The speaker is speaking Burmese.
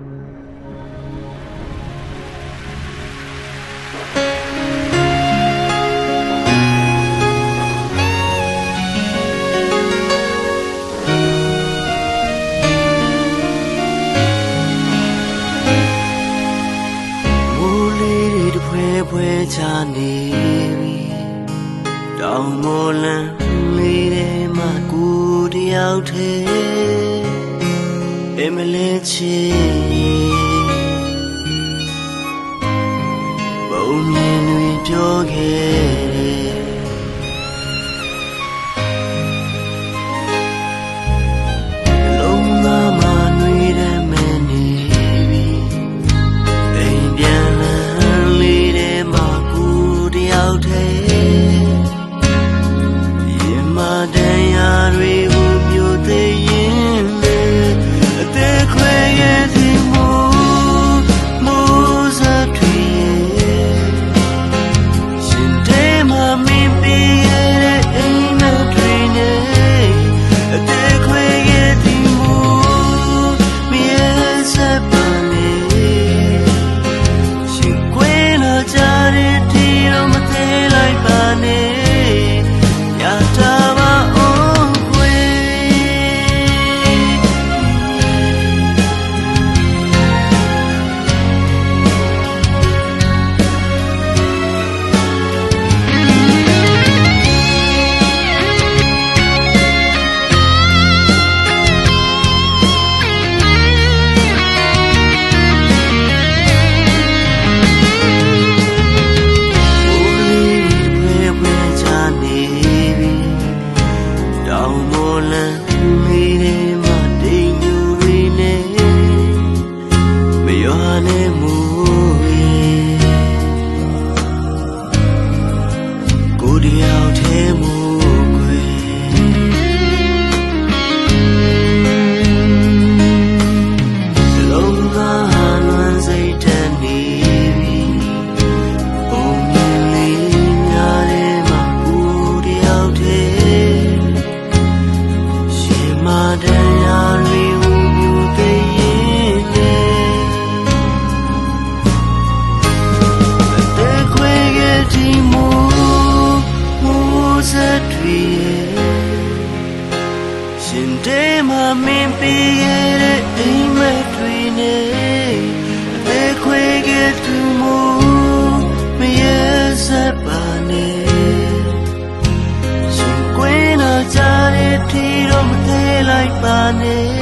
မိုးလေးတွေတစ်ဖွဲဖွဲချနေပြီတောင်မော်လန်လေးထဲမှာကိုတယောက်ထဲ အမလေးချီဘုံမြင်တွေပြောခဲ့ ao mô lên đi đêm တရားတွေကိုမြူသိရင်နဲ့အသက်ခွေကတိမူမူစတွေရှင်တေမမင်းပြည့်တဲ့အိမ်မက်တွေနဲ့အသက်ခွေကတိမူ জানে